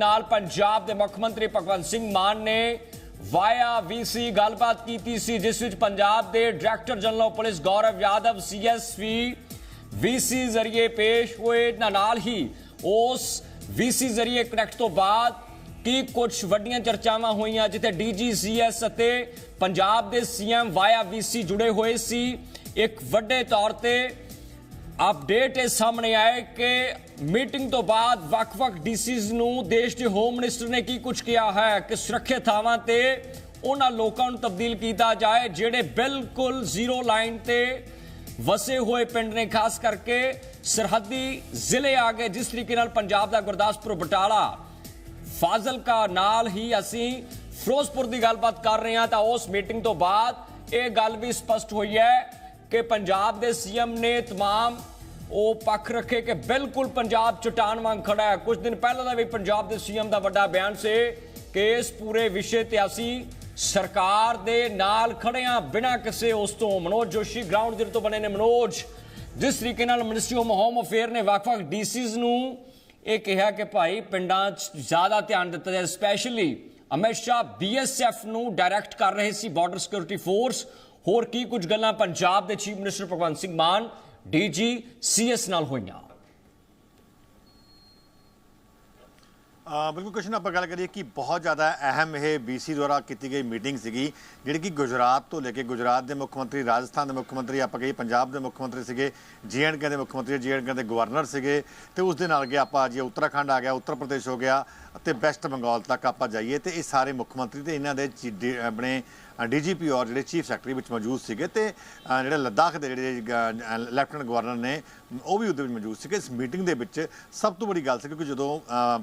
ਨਾਲ ਪੰਜਾਬ ਦੇ ਮੁੱਖ ਮੰਤਰੀ ਭਗਵੰਤ ਸਿੰਘ ਮਾਨ ਨੇ ਵਾਇਆ ਵੀਸੀ ਗੱਲਬਾਤ ਕੀਤੀ ਸੀ, ਜਿਸ ਵਿੱਚ ਪੰਜਾਬ ਦੇ director general police Gaurav Yadav ਸੀਐਸਵੀ VC ਜ਼ਰੀਏ ਪੇਸ਼ ਹੋਏ। ਨਾਲ ਹੀ ਉਸ ਵੀਸੀ ਜ਼ਰੀਏ ਕਨੈਕਟ ਤੋਂ ਬਾਅਦ ਕੀ ਕੁਝ ਵੱਡੀਆਂ ਚਰਚਾਵਾਂ ਹੋਈਆਂ, ਜਿੱਥੇ ਡੀਜੀਸੀਐਸ ਅਤੇ ਪੰਜਾਬ ਦੇ ਸੀਐਮ ਵਾਇਆ ਵੀਸੀ ਜੁੜੇ ਹੋਏ ਸੀ। ਇੱਕ ਵੱਡੇ ਤੌਰ ਤੇ ਅਪਡੇਟ ਇਹ ਸਾਹਮਣੇ ਆਇਆ ਕਿ ਮੀਟਿੰਗ ਤੋਂ ਬਾਅਦ ਵੱਖ-ਵੱਖ ਡੀਸੀਜ਼ ਨੂੰ ਦੇਸ਼ ਦੇ ਹੋਮ ਮਿਨਿਸਟਰ ਨੇ ਕੀ ਕੁਝ ਕਿਹਾ ਹੈ ਕਿ ਸੁਰੱਖਿਅਤ ਥਾਵਾਂ ਤੇ ਉਹਨਾਂ ਲੋਕਾਂ ਨੂੰ ਤਬਦੀਲ ਕੀਤਾ ਜਾਏ, ਜਿਹੜੇ ਬਿਲਕੁਲ ਜ਼ੀਰੋ ਲਾਈਨ ਤੇ ਵਸੇ ਹੋਏ ਪਿੰਡ ਨੇ, ਖਾਸ ਕਰਕੇ ਸਰਹੱਦੀ ਜ਼ਿਲ੍ਹੇ ਆ ਗਏ, ਜਿਸ ਤਰੀਕੇ ਨਾਲ ਪੰਜਾਬ ਦਾ ਗੁਰਦਾਸਪੁਰ ਬਟਾਲਾ, ਫਾਜ਼ਿਲਕਾ ਨਾਲ ਹੀ ਅਸੀਂ ਫਿਰੋਜ਼ਪੁਰ ਦੀ ਗੱਲਬਾਤ ਕਰ ਰਹੇ ਹਾਂ। ਤਾਂ ਉਸ ਮੀਟਿੰਗ ਤੋਂ ਬਾਅਦ ਇਹ ਗੱਲ ਵੀ ਸਪਸ਼ਟ ਹੋਈ ਹੈ ਕਿ ਪੰਜਾਬ ਦੇ ਸੀਐਮ ਨੇ तमाम ਉਹ ਪੱਖ ਰੱਖੇ ਕਿ ਬਿਲਕੁਲ ਪੰਜਾਬ ਚਟਾਨ ਵਾਂਗ ਖੜਾ ਹੈ ਕੁਝ ਦਿਨ ਪਹਿਲਾਂ ਦਾ ਵੀ ਪੰਜਾਬ ਦੇ ਸੀਐਮ ਦਾ ਵੱਡਾ ਬਿਆਨ ਸੀ ਕਿ ਇਸ ਪੂਰੇ ਵਿਸ਼ੇ ਤੇ ਅਸੀਂ ਸਰਕਾਰ ਦੇ ਨਾਲ ਖੜੇ ਹਾਂ ਬਿਨਾਂ ਕਿਸੇ ਉਸ ਤੋਂ ਮਨੋਜ ਜੋਸ਼ੀ ਗਰਾਊਂਡ ਜ਼ੀਰੋ ਤੋਂ ਬਣੇ ਨੇ ਮਨੋਜ ਜਿਸ ਤਰੀਕੇ ਨਾਲ ਮਿਨਿਸਟਰੀ ਆਫ ਹੋਮ ਅਫੇਅਰ ਨੇ ਵੱਖ-ਵੱਖ ਡੀਸੀਜ਼ ਨੂੰ ਇਹ ਕਿਹਾ ਕਿ ਭਾਈ ਪਿੰਡਾਂ 'ਚ ਜ਼ਿਆਦਾ ਧਿਆਨ ਦਿੱਤਾ ਜਾਏ ਸਪੈਸ਼ਲੀ ਅਮਿਤ ਸ਼ਾਹ ਬੀਐਸਐਫ ਨੂੰ ਡਾਇਰੈਕਟ ਕਰ ਰਹੇ ਸੀ ਬਾਰਡਰ ਸਿਕਿਉਰਿਟੀ ਫੋਰਸ ਹੋਰ ਕੀ ਕੁਝ ਗੱਲਾਂ ਪੰਜਾਬ ਦੇ chief minister Bhagwant Singh Mann, DG, CS ਨਾਲ ਹੋਈਆਂ? ਬਿਲਕੁਲ ਕੁਸ਼ਨ ਆਪਾਂ ਗੱਲ ਕਰੀਏ ਕਿ ਬਹੁਤ ਜ਼ਿਆਦਾ ਅਹਿਮ ਇਹ ਬੀਸੀ ਦੁਆਰਾ ਕੀਤੀ ਗਈ ਮੀਟਿੰਗ ਸੀਗੀ, ਜਿਹੜੀ ਕਿ ਗੁਜਰਾਤ ਤੋਂ ਲੈ ਕੇ ਗੁਜਰਾਤ ਦੇ ਮੁੱਖ ਮੰਤਰੀ, ਰਾਜਸਥਾਨ ਦੇ ਮੁੱਖ ਮੰਤਰੀ, ਆਪਾਂ ਕਹੀਏ ਪੰਜਾਬ ਦੇ ਮੁੱਖ ਮੰਤਰੀ ਸੀਗੇ ਜੀਐਨਕੇ ਦੇ ਮੁੱਖ ਮੰਤਰੀ ਜੀਐਨਕੇ ਦੇ ਗਵਰਨਰ ਸੀਗੇ, ਤੇ ਉਸ ਦੇ ਨਾਲ ਗਿਆ ਆਪਾਂ ਜੀ ਉੱਤਰਾਖੰਡ ਆ ਗਿਆ, ਉੱਤਰ ਪ੍ਰਦੇਸ਼ ਹੋ ਗਿਆ ਅਤੇ ਵੈਸਟ ਬੰਗਾਲ ਤੱਕ ਆਪਾਂ ਜਾਈਏ, ਤੇ ਇਹ ਸਾਰੇ ਮੁੱਖ ਮੰਤਰੀ ਤੇ ਇਹਨਾਂ ਦੇ ਚੀ- ਡੀ- ਆਪਣੇ ਡੀਜੀਪੀ ਔਰ ਜਿਹੜੇ ਚੀਫ ਸੈਕਟਰੀ ਵਿੱਚ ਮੌਜੂਦ ਸੀਗੇ ਤੇ ਅ, ਜਿਹੜੇ ਲੱਦਾਖ ਦੇ ਜਿਹੜੇ ਲੈਫਟੀਨੈਂਟ ਗਵਰਨਰ ਨੇ ਉਹ ਵੀ ਉਹਦੇ ਵਿੱਚ ਮੌਜੂਦ ਸੀਗੇ। ਇਸ ਮੀਟਿੰਗ ਦੇ ਵਿੱਚ ਸਭ ਤੋਂ ਵੱਡੀ ਗੱਲ ਸੀ ਕਿਉਂਕਿ ਜਦੋਂ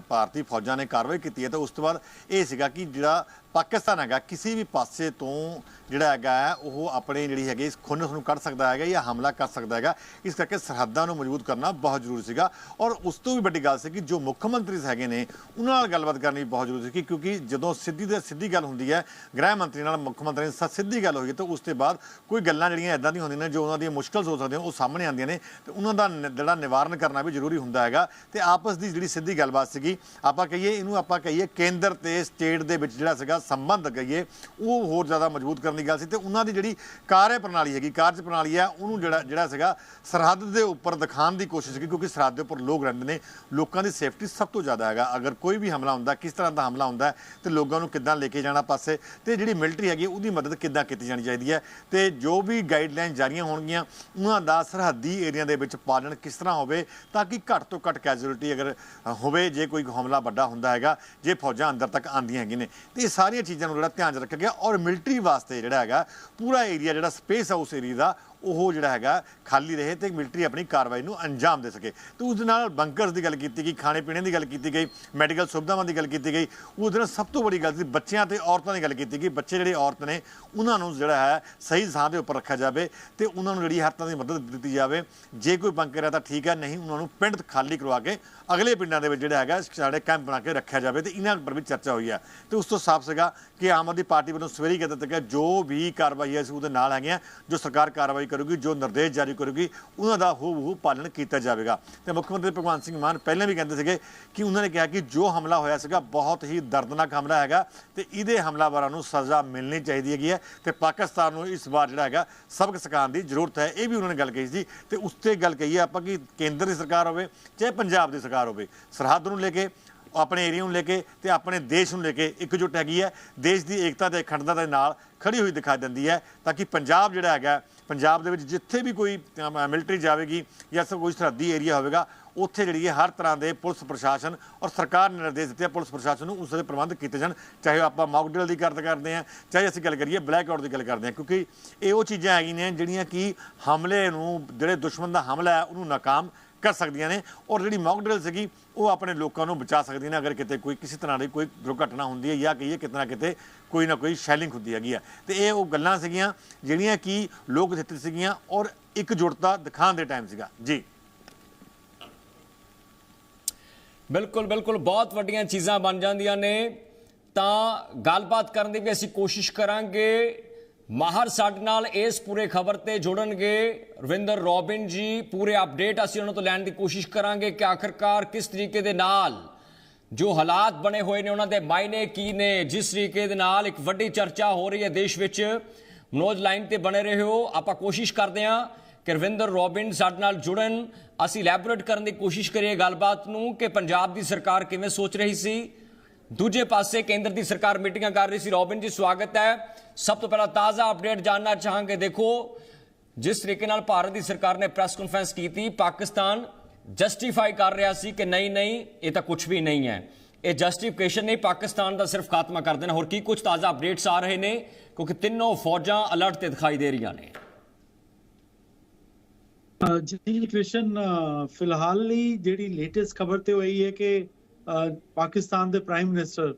ਭਾਰਤੀ ਫੌਜਾਂ ਨੇ ਕਾਰਵਾਈ ਕੀਤੀ ਹੈ ਤਾਂ ਉਸ ਤੋਂ ਬਾਅਦ ਇਹ ਸੀਗਾ ਕਿ ਜਿਹੜਾ ਪਾਕਿਸਤਾਨ ਹੈਗਾ ਕਿਸੇ ਵੀ ਪਾਸੇ ਤੋਂ ਜਿਹੜਾ ਹੈਗਾ ਹੈ, ਉਹ ਆਪਣੇ ਜਿਹੜੀ ਹੈਗੀ ਇਸ ਖੁੰਨਸ ਨੂੰ ਕੱਢ ਸਕਦਾ ਹੈਗਾ ਜਾਂ ਹਮਲਾ ਕਰ ਸਕਦਾ ਹੈਗਾ। ਇਸ ਕਰਕੇ ਸਰਹੱਦਾਂ ਨੂੰ ਮਜ਼ਬੂਤ ਕਰਨਾ ਬਹੁਤ ਜ਼ਰੂਰੀ ਸੀਗਾ। ਔਰ ਉਸ ਤੋਂ ਵੀ ਵੱਡੀ ਗੱਲ ਸੀ ਕਿ ਜੋ ਮੁੱਖ ਮੰਤਰੀ ਹੈਗੇ ਨੇ ਉਹਨਾਂ ਨਾਲ ਗੱਲਬਾਤ ਕਰਨੀ ਬਹੁਤ ਜ਼ਰੂਰੀ ਸੀ ਕਿ ਕਿਉਂਕਿ ਜਦੋਂ ਸਿੱਧੀ ਤੇ ਸਿੱਧੀ ਗੱਲ ਹੁੰਦੀ ਹੈ ਗ੍ਰਹਿ ਮੰਤਰੀ ਨਾਲ ਮੁੱਖ ਮੰਤਰੀ ਨਾਲ ਸਿੱਧੀ ਗੱਲ ਹੋਈ ਤਾਂ ਉਸ ਤੋਂ ਬਾਅਦ ਕੋਈ ਗੱਲਾਂ ਜਿਹੜੀਆਂ ਇਦਾਂ ਦੀਆਂ ਹੁੰਦੀਆਂ ਨੇ ਜੋ ਉਹਨਾਂ ਦੀਆਂ ਮੁਸ਼ਕਲ ਹੋ ਸਕਦੀਆਂ ਉਹ ਸਾਹਮਣੇ ਆਉਂਦੀਆਂ ਨੇ। ਤੇ ਉਹਨਾਂ ਦਾ ਨ- ਜਿਹੜਾ ਨਿਵਾਰਨ ਕਰਨਾ ਵੀ ਜ਼ਰੂਰੀ ਹੁੰਦਾ ਹੈਗਾ। ਤੇ ਆਪਸ ਦੀ ਜਿਹੜੀ ਸਿੱਧੀ ਗੱਲਬਾਤ ਸੀਗੀ ਆਪਾਂ ਕਹੀਏ ਇਹਨੂੰ ਆਪਾਂ ਕਹੀਏ ਕੇਂਦਰ ਤੇ ਸਟੇਟ ਦੇ ਵਿੱਚ ਜਿਹੜਾ ਸੀਗਾ ਸੰਬੰਧ ਕਹੀਏ, ਉਹ ਹੋਰ ਜ਼ਿਆਦਾ ਮਜ਼ਬੂਤ ਕਰਨ ਦੀ ਗੱਲ ਸੀ ਤੇ ਉਹਨਾਂ ਦੀ ਜਿਹੜੀ ਕਾਰਜ ਪ੍ਰਣਾਲੀ ਹੈਗੀ ਕਾਰਜ ਪ੍ਰਣਾਲੀ ਹੈ, ਉਹਨੂੰ ਜਿਹੜਾ ਜਿਹੜਾ ਸੀਗਾ ਸਰਹੱਦ ਦੇ ਉੱਪਰ ਦਿਖਾਉਣ ਦੀ ਕੋਸ਼ਿਸ਼ ਕੀਤੀ ਕਿਉਂਕਿ ਸਰਹੱਦ ਦੇ ਉੱਪਰ ਲੋਕ ਰਹਿੰਦੇ ਨੇ, ਲੋਕਾਂ ਦੀ ਸੇਫਟੀ ਸਭ ਤੋਂ ਜ਼ਿਆਦਾ ਹੈਗਾ। ਅਗਰ ਕੋਈ ਵੀ ਹਮਲਾ ਹੁੰਦਾ, ਕਿਸ ਤਰ੍ਹਾਂ ਦਾ ਹਮਲਾ ਹੁੰਦਾ ਹੈ ਤੇ ਲੋਕਾਂ ਨੂੰ ਕਿੱਦਾਂ ਲੈ ਕੇ ਜਾਣਾ ਪਾਸੇ ਤੇ ਜਿਹੜੀ ਮਿਲਟਰੀ ਹੈਗੀ, ਉਹਦੀ ਮਦਦ ਕਿੱਦਾਂ ਕੀਤੀ ਜਾਣੀ ਚਾਹੀਦੀ ਹੈ ਤੇ ਜੋ ਵੀ ਗਾਈਡਲਾਈਨ ਜਾਰੀਆਂ ਹੋਣਗੀਆਂ, ਉਹਨਾਂ ਦਾ ਸਰਹੱਦੀ ਏਰੀਆ ਦੇ ਵਿੱਚ ਪਾਲਣ ਕਿਸ ਤਰ੍ਹਾਂ ਹੋਵੇ ਤਾਂ ਕਿ ਘੱਟ ਤੋਂ ਘੱਟ ਕੈਜੂਅਲਟੀ ਅਗਰ ਹੋਵੇ, ਜੇ ਕੋਈ ਹਮਲਾ ਵੱਡਾ ਹੁੰਦਾ ਹੈਗਾ, ਜੇ ਫੌਜਾਂ ਅੰਦਰ ਤੱਕ ਆਂਦੀਆਂ ਹੈਗੀਆਂ ਨੇ। ਤੇ ਇਹ ਸਾਰੀ ਸਾਰੀਆਂ ਚੀਜ਼ਾਂ ਨੂੰ ਜਿਹੜਾ ਧਿਆਨ 'ਚ ਰੱਖਿਆ ਗਿਆ ਔਰ ਮਿਲਟਰੀ ਵਾਸਤੇ ਜਿਹੜਾ ਹੈਗਾ ਪੂਰਾ ਏਰੀਆ ਜਿਹੜਾ ਸਪੇਸ ਹੈ ਉਸ ਏਰੀਆ ਦਾ ਉਹ ਜਿਹੜਾ ਹੈਗਾ ਖਾਲੀ ਰਹੇ ਤੇ ਮਿਲਟਰੀ ਆਪਣੀ ਕਾਰਵਾਈ ਨੂੰ ਅੰਜਾਮ ਦੇ ਸਕੇ। ਤੇ ਉਸ ਦੇ ਨਾਲ ਬੰਕਰਸ ਦੀ ਗੱਲ ਕੀਤੀ ਗਈ, ਖਾਣੇ ਪੀਣੇ ਦੀ ਗੱਲ ਕੀਤੀ ਗਈ ਮੈਡੀਕਲ ਸੁਵਿਧਾਵਾਂ ਦੀ ਗੱਲ ਕੀਤੀ ਗਈ। ਉਸ ਦੇ ਨਾਲ ਸਭ ਤੋਂ ਵੱਡੀ ਗੱਲ ਸੀ ਬੱਚਿਆਂ ਤੇ ਔਰਤਾਂ ਦੀ ਗੱਲ ਕੀਤੀ ਗਈ। ਬੱਚੇ ਜਿਹੜੇ ਔਰਤ ਨੇ, ਉਹਨਾਂ ਨੂੰ ਜਿਹੜਾ ਹੈ ਸਹੀ ਥਾਂ ਦੇ ਉੱਪਰ ਰੱਖਿਆ ਜਾਵੇ ਤੇ ਉਹਨਾਂ ਨੂੰ ਜਿਹੜੀ ਹਰ ਤਰ੍ਹਾਂ ਦੀ ਮਦਦ ਦਿੱਤੀ ਜਾਵੇ। ਜੇ ਕੋਈ ਬੰਕਰ ਹੈ ਤਾਂ ਠੀਕ ਹੈ, ਨਹੀਂ ਉਹਨਾਂ ਨੂੰ ਪਿੰਡ ਖਾਲੀ ਕਰਵਾ ਕੇ ਅਗਲੇ ਪਿੰਡਾਂ ਦੇ ਵਿੱਚ ਜਿਹੜਾ ਹੈਗਾ ਸਾਡੇ ਕੈਂਪ ਬਣਾ ਕੇ ਰੱਖਿਆ ਜਾਵੇ ਤੇ ਇਹਨਾਂ ਉੱਪਰ ਵੀ ਚਰਚਾ ਹੋਈ ਹੈ। ਤੇ ਉਸ ਤੋਂ ਸਾਫ਼ ਸੀਗਾ ਕਿ ਆਮ ਆਦਮੀ ਪਾਰਟੀ ਵੱਲੋਂ ਸਵੇਰੇ ਹੀ ਕਹਿ ਦਿੱਤਾ ਗਿਆ, ਜੋ ਵੀ ਕਾਰਵਾਈ ਹੈ ਸੀ ਉਹਦੇ ਨਾਲ ਹੈਗੀਆਂ, ਜੋ ਸਰਕਾਰ ਕਾਰਵਾਈ ਕਰੂਗੀ, ਜੋ ਨਿਰਦੇਸ਼ ਜਾਰੀ ਕਰੂਗੀ, ਉਹਨਾਂ ਦਾ ਹੂ ਹੂ ਪਾਲਣ ਕੀਤਾ ਜਾਵੇਗਾ। ਤੇ ਮੁੱਖ ਮੰਤਰੀ ਭਗਵੰਤ ਸਿੰਘ ਮਾਨ ਪਹਿਲਾਂ ਵੀ ਕਹਿੰਦੇ ਸੀਗੇ ਕਿ ਉਹਨਾਂ ਨੇ ਕਿਹਾ ਕਿ ਜੋ ਹਮਲਾ ਹੋਇਆ ਸੀਗਾ, ਬਹੁਤ ਹੀ ਦਰਦਨਾਕ ਹਮਲਾ ਹੈਗਾ ਤੇ ਇਹਦੇ ਹਮਲਾਵਰਾਂ ਨੂੰ ਸਜ਼ਾ ਮਿਲਣੀ ਚਾਹੀਦੀ ਹੈਗੀ ਹੈ ਤੇ ਪਾਕਿਸਤਾਨ ਨੂੰ ਇਸ ਵਾਰ ਜਿਹੜਾ ਹੈਗਾ, ਸਬਕ ਸਿਖਾਉਣ ਦੀ ਜ਼ਰੂਰਤ ਹੈ। ਇਹ ਵੀ ਉਹਨਾਂ ਨੇ ਗੱਲ ਕਹੀ ਸੀ ਤੇ ਉਸ ਤੇ ਗੱਲ ਕਹੀ ਹੈ ਆਪਾਂ ਕਿ ਕੇਂਦਰ ਦੀ ਸਰਕਾਰ ਹੋਵੇ, ਚਾਹੇ ਪੰਜਾਬ ਦੀ ਸਰਕਾਰ ਹੋਵੇ, ਸਰਹੱਦ ਨੂੰ ਲੈ ਕੇ ਆਪਣੇ ਏਰੀਆ ਨੂੰ ਲੈ ਕੇ ਤੇ ਆਪਣੇ ਦੇਸ਼ ਨੂੰ ਲੈ ਕੇ ਇਕਜੁੱਟ ਹੈਗੀ ਹੈ। ਦੇਸ਼ ਦੀ ਏਕਤਾ ਤੇ ਅਖੰਡਤਾ ਦੇ ਨਾਲ ਖੜੀ ਹੋਈ ਦਿਖਾਈ ਦਿੰਦੀ ਹੈ ਤਾਂ ਕਿ ਪੰਜਾਬ ਜਿਹੜਾ ਹੈਗਾ, ਪੰਜਾਬ ਦੇ ਵਿੱਚ ਜਿੱਥੇ ਵੀ ਕੋਈ ਮਿਲਟਰੀ ਜਾਵੇਗੀ ਜਾਂ ਸਭ ਕੋਈ ਸਰਹੱਦੀ ਏਰੀਆ ਹੋਵੇਗਾ, ਉੱਥੇ ਜਿਹੜੀ ਹੈ ਹਰ ਤਰ੍ਹਾਂ ਦੇ ਪੁਲਿਸ ਪ੍ਰਸ਼ਾਸਨ ਔਰ ਸਰਕਾਰ ਨੇ ਨਿਰਦੇਸ਼ ਦਿੱਤੇ ਆ ਪੁਲਿਸ ਪ੍ਰਸ਼ਾਸਨ ਨੂੰ ਉਸ ਦੇ ਪ੍ਰਬੰਧ ਕੀਤੇ ਜਾਣ। ਚਾਹੇ ਆਪਾਂ ਮੌਕ ਦੀ ਗੱਲ ਕਰਦੇ ਹਾਂ, ਚਾਹੇ ਅਸੀਂ ਗੱਲ ਕਰੀਏ ਬਲੈਕ ਆਊਟ ਦੀ ਗੱਲ ਕਰਦੇ ਹਾਂ, ਕਿਉਂਕਿ ਇਹ ਉਹ ਚੀਜ਼ਾਂ ਹੈਗੀਆਂ ਨੇ ਜਿਹੜੀਆਂ ਕਿ ਹਮਲੇ ਨੂੰ, ਜਿਹੜੇ ਦੁਸ਼ਮਣ ਦਾ ਹਮਲਾ ਹੈ, ਉਹਨੂੰ ਨਾਕਾਮ ਕਰ ਸਕਦੀਆਂ ਨੇ ਔਰ ਜਿਹੜੀ ਮੌਕ ਡਰਿਲ ਸੀਗੀ, ਉਹ ਆਪਣੇ ਲੋਕਾਂ ਨੂੰ ਬਚਾ ਸਕਦੀਆਂ ਨੇ ਅਗਰ ਕਿਤੇ ਕੋਈ ਕਿਸੇ ਤਰ੍ਹਾਂ ਦੀ ਕੋਈ ਦੁਰਘਟਨਾ ਹੁੰਦੀ ਹੈ ਜਾਂ ਕਹੀਏ ਕਿਤੇ ਨਾ ਕਿਤੇ ਕੋਈ ਨਾ ਕੋਈ ਸ਼ੈਲਿੰਗ ਹੁੰਦੀ ਹੈਗੀ ਆ। ਤੇ ਇਹ ਉਹ ਗੱਲਾਂ ਸੀਗੀਆਂ ਜਿਹੜੀਆਂ ਕਿ ਲੋਕ ਦਿੱਤੇ ਸੀਗੀਆਂ ਔਰ ਇੱਕ ਜੁੜਤਾ ਦਿਖਾਉਣ ਦੇ ਟਾਈਮ ਸੀਗਾ। ਜੀ। ਬਿਲਕੁਲ ਬਿਲਕੁਲ ਬਹੁਤ ਵੱਡੀਆਂ ਚੀਜ਼ਾਂ ਬਣ ਜਾਂਦੀਆਂ ਨੇ। ਤਾਂ ਗੱਲਬਾਤ ਕਰਨ ਦੀ ਵੀ ਅਸੀਂ ਕੋਸ਼ਿਸ਼ ਕਰਾਂਗੇ ਮਾਹਰ ਸਾਡੇ ਨਾਲ ਇਸ ਪੂਰੇ ਖਬਰ ਤੇ ਜੁੜਨਗੇ ਰਵਿੰਦਰ ਰੋਬਿਨ ਜੀ। ਪੂਰੇ ਅਪਡੇਟ ਅਸੀਂ ਉਹਨਾਂ ਤੋਂ ਲੈਣ ਦੀ ਕੋਸ਼ਿਸ਼ ਕਰਾਂਗੇ ਕਿ ਆਖਰਕਾਰ ਕਿਸ ਤਰੀਕੇ ਦੇ ਨਾਲ ਜੋ ਹਾਲਾਤ ਬਣੇ ਹੋਏ ਨੇ ਉਹਨਾਂ ਦੇ ਮਾਇਨੇ ਕੀ ਨੇ। ਜਿਸ ਤਰੀਕੇ ਦੇ ਨਾਲ ਇੱਕ ਵੱਡੀ ਚਰਚਾ ਹੋ ਰਹੀ ਹੈ ਦੇਸ਼ ਵਿੱਚ। ਮਨੋਜ ਲਾਈਨ ਤੇ ਬਣੇ ਰਹੇ। ਹੋ ਆਪਾਂ ਕੋਸ਼ਿਸ਼ ਕਰਦੇ ਹਾਂ ਕਿ ਰਵਿੰਦਰ ਰੋਬਿਨ ਸਾਡੇ ਨਾਲ ਜੁੜਨ। ਅਸੀਂ ਲੈਬੋਰੇਟ ਕਰਨ ਦੀ ਕੋਸ਼ਿਸ਼ ਕਰੀਏ ਗੱਲਬਾਤ ਨੂੰ ਕਿ ਪੰਜਾਬ ਦੀ ਸਰਕਾਰ ਕਿਵੇਂ ਸੋਚ ਰਹੀ ਸੀ। ਦੂਜੇ ਪਾਸੇ ਕੇਂਦਰ ਦੀ ਸਰਕਾਰ ਮੀਟਿੰਗਾਂ ਕਰ ਰਹੀ ਸੀ। ਰੋਬਿਨ ਜੀ, ਸਵਾਗਤ ਹੈ। ਸਭ ਤੋਂ ਪਹਿਲਾਂ ਤਾਜ਼ਾ ਅਪਡੇਟ ਜਾਨਣਾ ਚਾਹਾਂਗੇ। ਦੇਖੋ, ਜਿਸ ਤਰੀਕੇ ਨਾਲ ਭਾਰਤ ਦੀ ਸਰਕਾਰ ਨੇ ਪ੍ਰੈਸ ਕਾਨਫਰੰਸ ਕੀਤੀ, ਪਾਕਿਸਤਾਨ ਜਸਟੀਫਾਈ ਕਰ ਰਿਹਾ ਸੀ ਕਿ ਨਹੀਂ ਨਹੀਂ, ਇਹ ਤਾਂ ਕੁਝ ਵੀ ਨਹੀਂ ਹੈ। ਇਹ ਜਸਟੀਫਿਕੇਸ਼ਨ ਨਹੀਂ, ਪਾਕਿਸਤਾਨ ਦਾ ਸਿਰਫ ਖਾਤਮਾ ਕਰ ਦੇਣਾ। ਹੋਰ ਕੀ ਕੁਝ ਤਾਜ਼ਾ ਅਪਡੇਟਸ ਆ ਰਹੇ ਨੇ, ਕਿਉਂਕਿ ਤਿੰਨੋਂ ਫੌਜਾਂ ਅਲਰਟ ਤੇ ਦਿਖਾਈ ਦੇ ਰਹੀਆਂ ਨੇ। ਜੀ ਕ੍ਰਿਸ਼ਨ ਫਿਲਹਾਲ ਲਈ ਜਿਹੜੀ ਲੇਟੈਸਟ ਖਬਰ ਤੇ ਹੋਈ ਹੈ ਕਿ ਪਾਕਿਸਤਾਨ ਦੇ ਪ੍ਰਾਈਮ ਮਿਨਿਸਟਰ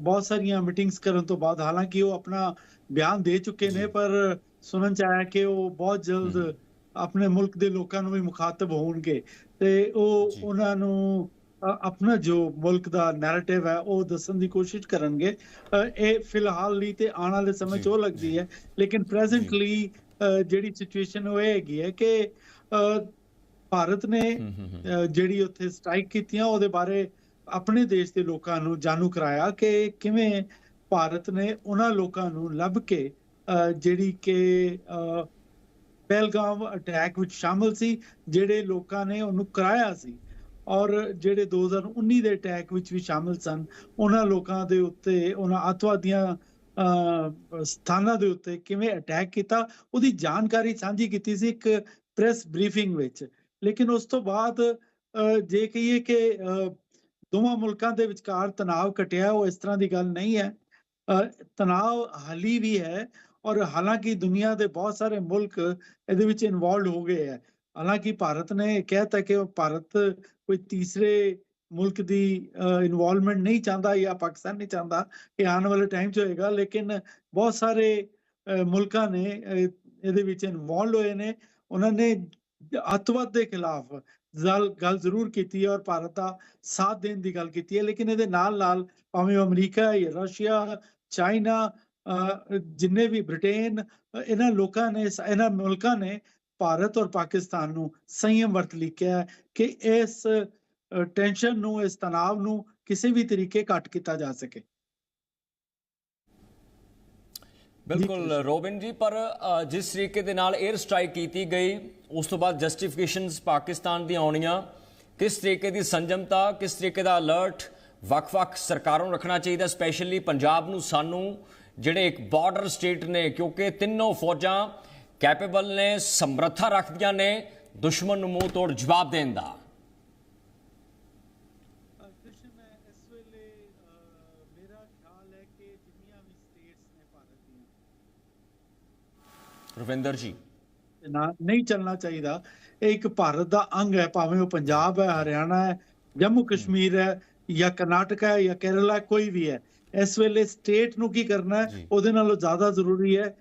ਬਹੁਤ ਸਾਰੀਆਂ ਮੀਟਿੰਗਸ ਕਰਨ ਤੋਂ ਬਾਅਦ ਹਾਲਾਂਕਿ ਉਹ ਆਪਣਾ ਬਿਆਨ ਦੇ ਚੁੱਕੇ ਨੇ ਪਰ ਸੁਣਨ ਚ ਆਇਆ ਕਿ ਉਹ ਬਹੁਤ ਜਲਦ ਆਪਣੇ ਮੁਲਕ ਦੇ ਲੋਕਾਂ ਨੂੰ ਵੀ ਮੁਖਾਤਬ ਹੋਣਗੇ। ਤੇ ਉਹ। ਉਹਨਾਂ ਨੂੰ ਆਪਣਾ ਜੋ ਮੁਲਕ ਦਾ ਨੈਰੇਟਿਵ ਹੈ ਉਹ ਦੱਸਣ ਦੀ ਕੋਸ਼ਿਸ਼ ਕਰਨਗੇ। ਇਹ ਫਿਲਹਾਲ ਲਈ ਤੇ ਆਉਣ ਵਾਲੇ ਸਮੇਂ 'ਚ ਉਹ ਲੱਗਦੀ ਹੈ। ਲੇਕਿਨ ਪ੍ਰੈਜ਼ੈਂਟਲੀ ਜਿਹੜੀ ਸਿਚੁਏਸ਼ਨ ਉਹ ਹੈਗੀ ਹੈ ਕਿ ਭਾਰਤ ਨੇ ਜਿਹੜੀ ਉੱਥੇ ਸਟ੍ਰਾਈਕ ਕੀਤੀਆਂ ਉਹਦੇ ਬਾਰੇ ਆਪਣੇ ਦੇਸ਼ ਦੇ ਲੋਕਾਂ ਨੂੰ ਜਾਣੂ ਕਰਾਇਆ ਕਿ ਕਿਵੇਂ ਭਾਰਤ ਨੇ ਉਹਨਾਂ ਲੋਕਾਂ ਨੂੰ ਲੱਭ ਕੇ ਜਿਹੜੀ ਕਿ ਪਹਿਲਗਾਮ ਅਟੈਕ ਵਿੱਚ ਸ਼ਾਮਲ ਸੀ ਜਿਹੜੇ ਲੋਕਾਂ ਨੇ ਉਹਨੂੰ ਕਰਾਇਆ ਸੀ। ਔਰ ਜਿਹੜੇ 2019 ਦੇ ਅਟੈਕ ਵਿੱਚ ਵੀ ਸ਼ਾਮਲ ਸਨ ਉਹਨਾਂ ਲੋਕਾਂ ਦੇ ਉੱਤੇ ਉਹਨਾਂ ਅੱਤਵਾਦੀਆਂ ਅ, ਸਥਾਨਾਂ ਦੇ ਉੱਤੇ ਕਿਵੇਂ ਅਟੈਕ ਕੀਤਾ ਉਹਦੀ ਜਾਣਕਾਰੀ ਸਾਂਝੀ ਕੀਤੀ ਸੀ ਇੱਕ ਪ੍ਰੈਸ ਬਰੀਫਿੰਗ ਵਿੱਚ। ਲੇਕਿਨ ਉਸ ਤੋਂ ਬਾਅਦ ਅ, ਜੇ ਕਹੀਏ ਕਿ ਅ, ਦੋਵਾਂ ਮੁਲਕਾਂ ਦੇ ਵਿਚਕਾਰ ਤਣਾਅ ਘਟਿਆ, ਉਹ ਇਸ ਤਰ੍ਹਾਂ ਦੀ ਗੱਲ ਨਹੀਂ ਹੈ। ਤਣਾਅ ਹਾਲੀ ਵੀ ਹੈ ਔਰ ਹਾਲਾਂਕਿ ਦੁਨੀਆ ਦੇ ਬਹੁਤ ਸਾਰੇ ਮੁਲਕ ਇਹਦੇ ਵਿੱਚ ਇਨਵੋਲਡ ਹੋ ਗਏ ਹੈ। ਹਾਲਾਂਕਿ ਭਾਰਤ ਨੇ ਕਹਿਤਾ ਕਿ ਉਹ ਭਾਰਤ ਕੋਈ ਤੀਸਰੇ ਮੁਲਕ ਦੀ ਇਨਵੋਲਵਮੈਂਟ ਨਹੀਂ ਚਾਹੁੰਦਾ ਜਾਂ ਪਾਕਿਸਤਾਨ ਨਹੀਂ ਚਾਹੁੰਦਾ ਇਹ ਆਉਣ ਵਾਲੇ ਟਾਈਮ 'ਚ ਹੋਏਗਾ, ਲੇਕਿਨ ਬਹੁਤ ਸਾਰੇ ਮੁਲਕਾਂ ਨੇ ਇਹਦੇ ਵਿੱਚ ਇਨਵੋਲਵ ਹੋਏ ਨੇ। ਉਹਨਾਂ ਨੇ ਅੱਤਵਾਦ ਦੇ ਖਿਲਾਫ ਗੱਲ ਜ਼ਰੂਰ ਕੀਤੀ ਹੈ ਔਰ ਭਾਰਤ ਦਾ ਸਾਥ ਦੇਣ ਦੀ ਗੱਲ ਕੀਤੀ ਹੈ ਲੇਕਿਨ ਇਹਦੇ ਨਾਲ ਨਾਲ ਭਾਵੇਂ ਅਮਰੀਕਾ ਜਾਂ ਰਸ਼ੀਆ ਚਾਈਨਾ ਅ, ਜਿੰਨੇ ਵੀ ਬ੍ਰਿਟੇਨ ਇਹਨਾਂ ਲੋਕਾਂ ਨੇ ਇਹਨਾਂ ਮੁਲਕਾਂ ਨੇ ਭਾਰਤ ਔਰ ਪਾਕਿਸਤਾਨ ਨੂੰ ਸੰਯਮ ਵਰਤ ਲਿਖਿਆ ਹੈ ਕਿ ਇਸ ਟੈਨਸ਼ਨ ਨੂੰ ਇਸ ਤਣਾਅ ਨੂੰ ਕਿਸੇ ਵੀ ਤਰੀਕੇ ਘੱਟ ਕੀਤਾ ਜਾ ਸਕੇ। ਬਿਲਕੁਲ ਰੋਬਿਨ ਜੀ ਪਰ ਜਿਸ ਤਰੀਕੇ ਦੇ ਨਾਲ 에ਅਰ ਸਟ੍ਰਾਈਕ ਕੀਤੀ ਗਈ ਉਸ ਤੋਂ ਬਾਅਦ ਜਸਟੀਫਿਕੇਸ਼ਨਸ ਪਾਕਿਸਤਾਨ ਦੀਆਂ ਆਉਣੀਆਂ ਕਿਸ ਤਰੀਕੇ ਦੀ ਸੰਜਮਤਾ ਕਿਸ ਤਰੀਕੇ ਦਾ ਅਲਰਟ ਵੱਖ-ਵੱਖ ਸਰਕਾਰਾਂ ਨੂੰ ਰੱਖਣਾ ਚਾਹੀਦਾ ਸਪੈਸ਼ਲੀ ਪੰਜਾਬ ਨੂੰ ਸਾਨੂੰ ਜਿਹੜੇ ਇੱਕ ਬਾਰਡਰ ਸਟੇਟ ਨੇ ਕਿਉਂਕਿ ਤਿੰਨੋਂ ਫੌਜਾਂ ਕੈਪੇਬਲ ਨੇ ਸਮਰੱਥਾ ਰੱਖਦੀਆਂ ਨੇ ਦੁਸ਼ਮਣ ਨੂੰ ਮੂੰਹ ਤੋੜ ਜਵਾਬ ਦੇਣ ਦਾ ਕ੍ਰਿਸ਼ਨ ਇਸ ਵੇਲੇ ਮੇਰਾ ਖਿਆਲ ਹੈ ਕਿ ਜਿੰਨੀਆਂ ਵੀ ਸਟੇਟਸ ਨੇ ਭਾਰਤ ਦੀਆਂ ਰਵਿੰਦਰ ਜੀ। ਨਾ ਨਹੀਂ ਚੱਲਣਾ ਚਾਹੀਦਾ। ਇਹ ਇੱਕ ਭਾਰਤ ਦਾ ਅੰਗ ਹੈ ਭਾਵੇਂ ਉਹ ਪੰਜਾਬ ਹੈ ਹਰਿਆਣਾ ਹੈ ਜੰਮੂ ਕਸ਼ਮੀਰ ਹੈ ਜਾਂ ਕਰਨਾਟਕਾ ਹੈ ਜਾਂ ਕੇਰਲਾ ਕੋਈ ਵੀ ਹੈ। ਇਸ ਵੇਲੇ ਸਟੇਟ ਨੂੰ ਕੀ ਕਰਨਾ। ਹੈ? ਉਹਦੇ ਨਾਲੋਂ ਜ਼ਿਆਦਾ ਜ਼ਰੂਰੀ ਹੈ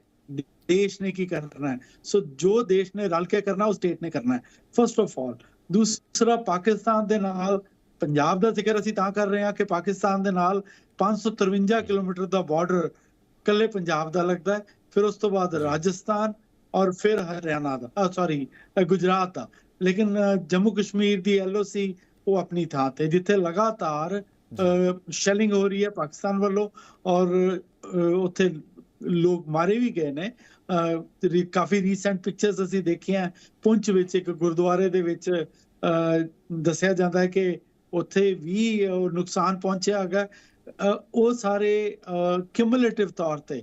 ਦੇਸ਼ ਨੇ ਕੀ ਕਰਨਾ ਹੈ। ਸੋ ਜੋ ਦੇਸ਼ ਨੇ ਰਲ ਕੇ ਕਰਨਾ ਉਹ ਸਟੇਟ ਨੇ ਕਰਨਾ ਹੈ। ਫਸਟ ਆਫ ਆਲ ਦੂਸਰਾ ਪਾਕਿਸਤਾਨ ਦੇ ਨਾਲ ਪੰਜਾਬ ਦਾ ਜ਼ਿਕਰ ਅਸੀਂ ਤਾਂ ਕਰ ਰਹੇ ਹਾਂ ਕਿ ਪਾਕਿਸਤਾਨ ਦੇ ਨਾਲ 553 ਕਿਲੋਮੀਟਰ ਦਾ ਬਾਰਡਰ ਕੱਲੇ ਪੰਜਾਬ ਦਾ ਲੱਗਦਾ ਫਿਰ ਉਸ ਤੋਂ ਬਾਅਦ ਰਾਜਸਥਾਨ ਔਰ ਫਿਰ ਹਰਿਆਣਾ ਦਾ ਸੌਰੀ ਗੁਜਰਾਤ ਦਾ। ਲੇਕਿਨ ਜੰਮੂ ਕਸ਼ਮੀਰ ਦੀ ਐਲਓਸੀ ਉਹ ਆਪਣੀ ਥਾਂ ਤੇ ਜਿੱਥੇ ਲਗਾਤਾਰ ਸ਼ੈਲਿੰਗ ਹੋ ਰਹੀ ਹੈ ਪਾਕਿਸਤਾਨ ਵੱਲੋਂ ਔਰ ਉੱਥੇ ਲੋਕ ਮਾਰੇ ਵੀ ਗਏ ਨੇ। ਕਾਫੀ ਰੀਸੈਂਟ ਪਿਕਚਰਸ ਅਸੀਂ ਦੇਖੀਆਂ ਪੁੰਛ ਵਿੱਚ ਇੱਕ ਗੁਰਦੁਆਰੇ ਦੇ ਵਿੱਚ ਦੱਸਿਆ ਜਾਂਦਾ ਹੈ ਕਿ ਉੱਥੇ ਵੀ ਨੁਕਸਾਨ ਪਹੁੰਚਿਆ ਹੈਗਾ ਉਹ ਸਾਰੇ ਕਿਊਮੂਲੇਟਿਵ ਤੌਰ ਤੇ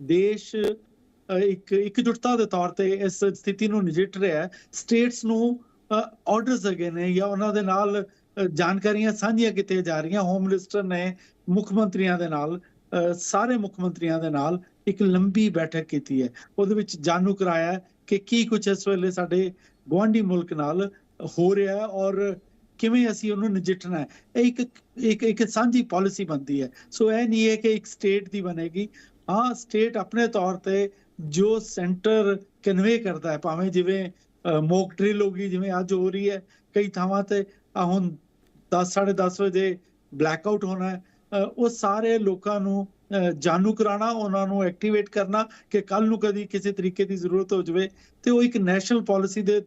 ਦੇਸ਼ ਇੱਕ, ਇਕਜੁੱਟਤਾ ਦੇ ਤੌਰ ਤੇ ਇਸ ਸਥਿਤੀ ਨੂੰ ਨਜਿੱਠ ਰਿਹਾ ਹੈ। ਸਟੇਟਸ ਨੂੰ ਆਰਡਰਸ ਹੈਗੇ ਨੇ ਜਾਂ ਉਹਨਾਂ ਦੇ ਨਾਲ ਜਾਣਕਾਰੀਆਂ ਸਾਂਝੀਆਂ ਕੀਤੀਆਂ ਜਾ ਰਹੀਆਂ। ਹੋਮ ਮਿਨਿਸਟਰ ਨੇ ਮੁੱਖ ਮੰਤਰੀਆਂ ਦੇ ਨਾਲ ਸਾਰੇ ਮੁੱਖ ਮੰਤਰੀਆਂ ਦੇ ਨਾਲ ਇੱਕ ਲੰਬੀ ਬੈਠਕ ਕੀਤੀ ਹੈ। ਉਹਦੇ ਵਿੱਚ ਜਾਣੂ ਕਰਾਇਆ ਕਿ ਕੀ ਕੁਝ ਇਸ ਵੇਲੇ ਸਾਡੇ ਗੁਆਂਢੀ ਮੁਲਕ ਨਾਲ ਹੋ ਰਿਹਾ ਔਰ ਕਿਵੇਂ ਅਸੀਂ ਉਹਨੂੰ ਨਜਿੱਠਣਾ ਹੈ? ਇਹ ਇੱਕ ਇੱਕ ਇੱਕ ਸਾਂਝੀ ਪਾਲਿਸੀ ਬਣਦੀ ਹੈ। ਸੋ ਇਹ ਨਹੀਂ ਹੈ ਕਿ ਇੱਕ ਸਟੇਟ ਦੀ ਬਣੇਗੀ। ਹਾਂ ਸਟੇਟ ਆਪਣੇ ਤੌਰ ਤੇ ਜੋ ਸੈਂਟਰ ਕਨਵੇ ਕਰਦਾ ਹੈ ਭਾਵੇਂ ਜਿਵੇਂ ਮੌਕ ਡਰਿਲ ਹੋ ਜਿਵੇਂ ਅੱਜ ਹੋ ਰਹੀ ਹੈ ਕਈ ਥਾਵਾਂ ਤੇ ਹੁਣ 10 10:30 ਵਜੇ ਬਲੈਕਆਊਟ ਹੋਣਾ ਹੈ ਉਹ ਸਾਰੇ ਲੋਕਾਂ ਨੂੰ ਅ, ਜਾਣੂ ਕਰਾਉਣਾ ਉਹਨਾਂ ਨੂੰ ਐਕਟੀਵੇਟ ਕਰਨਾ ਕਿ ਕੱਲ ਨੂੰ ਕਦੀ ਕਿਸੇ ਤਰੀਕੇ ਦੀ ਜ਼ਰੂਰਤ ਹੋ ਜਾਵੇ। ਤੇ ਉਹ ਇੱਕ ਨੈਸ਼ਨਲ ਪਾਲਿਸੀ ਦੇ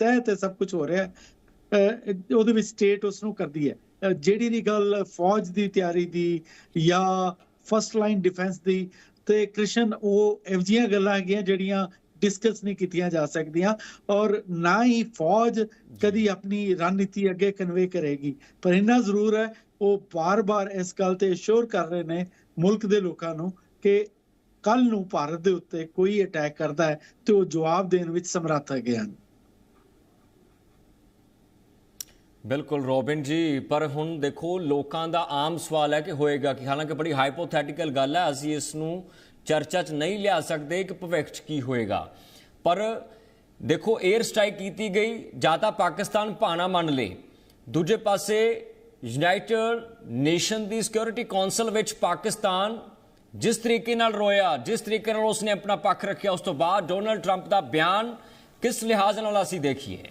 ਤਹਿਤ ਇਹ ਸਭ ਕੁਝ ਹੋ ਰਿਹਾ ਉਹਦੇ ਵਿੱਚ ਸਟੇਟ ਉਸ ਨੂੰ ਕਰਦੀ ਹੈ। ਜਿਹੜੀ ਦੀ ਗੱਲ ਫੌਜ ਦੀ ਤਿਆਰੀ ਦੀ ਜਾਂ ਫਸਟ ਲਾਈਨ ਡਿਫੈਂਸ ਦੀ ਤੇ ਕ੍ਰਿਸ਼ਨ ਉਹ ਇਹੋ ਗੱਲਾਂ ਹੈਗੀਆਂ ਜਿਹੜੀਆਂ ਡਿਸਕਸ ਨਹੀਂ ਕੀਤੀਆਂ ਜਾ ਸਕਦੀਆਂ ਔਰ ਨਾ ਹੀ ਫੌਜ ਕਦੀ ਆਪਣੀ ਰਣਨੀਤੀ ਅੱਗੇ ਕਨਵੇ ਕਰੇਗੀ। ਪਰ ਇੰਨਾ ਜ਼ਰੂਰ ਹੈ ਉਹ ਬਾਰ-ਬਾਰ ਇਸ ਗੱਲ ਤੇ ਅਸ਼ੋਰ ਕਰ ਰਹੇ ਨੇ ਮੁਲਕ ਦੇ ਲੋਕਾਂ ਨੂੰ ਕਿ ਕੱਲ ਨੂੰ ਭਾਰਤ ਦੇ ਉੱਤੇ ਕੋਈ ਅਟੈਕ ਕਰਦਾ ਹੈ ਤੇ ਉਹ ਜਵਾਬ ਦੇਣ ਵਿੱਚ ਸਮਰੱਥ ਹੈਗੇ ਹਨ। ਬਿਲਕੁਲ ਰੋਬਿਨ ਜੀ, ਪਰ ਹੁਣ ਦੇਖੋ ਲੋਕਾਂ ਦਾ ਆਮ ਸਵਾਲ ਹੈ ਕਿ ਹੋਏਗਾ ਕਿ? ਹਾਲਾਂਕਿ ਬੜੀ ਹਾਈਪੋਥੈਟੀਕਲ ਗੱਲ ਹੈ, ਅਸੀਂ ਇਸ ਨੂੰ ਚਰਚਾ 'ਚ ਨਹੀਂ ਲਿਆ ਸਕਦੇ ਕਿ ਭਵਿੱਖ 'ਚ ਕੀ ਹੋਏਗਾ। ਪਰ ਦੇਖੋ 에ਅਰ ਸਟ੍ਰਾਈਕ ਕੀਤੀ ਗਈ, ਜਾਂ ਤਾਂ ਪਾਕਿਸਤਾਨ ਭਾਣਾ ਮੰਨ ਲੇ। ਦੂਜੇ ਪਾਸੇ ਯੂਨਾਈਟਿਡ ਨੇਸ਼ਨ ਦੀ ਸਿਕਿਉਰਿਟੀ ਕੌਂਸਲ ਵਿੱਚ ਪਾਕਿਸਤਾਨ ਜਿਸ ਤਰੀਕੇ ਨਾਲ ਰੋਇਆ, ਜਿਸ ਤਰੀਕੇ ਨਾਲ ਉਸਨੇ ਆਪਣਾ ਪੱਖ ਰੱਖਿਆ, ਉਸ ਤੋਂ ਬਾਅਦ ਡੋਨਲਡ ਟਰੰਪ ਦਾ ਬਿਆਨ ਕਿਸ ਲਿਹਾਜ਼ ਨਾਲ ਅਸੀਂ ਦੇਖੀਏ?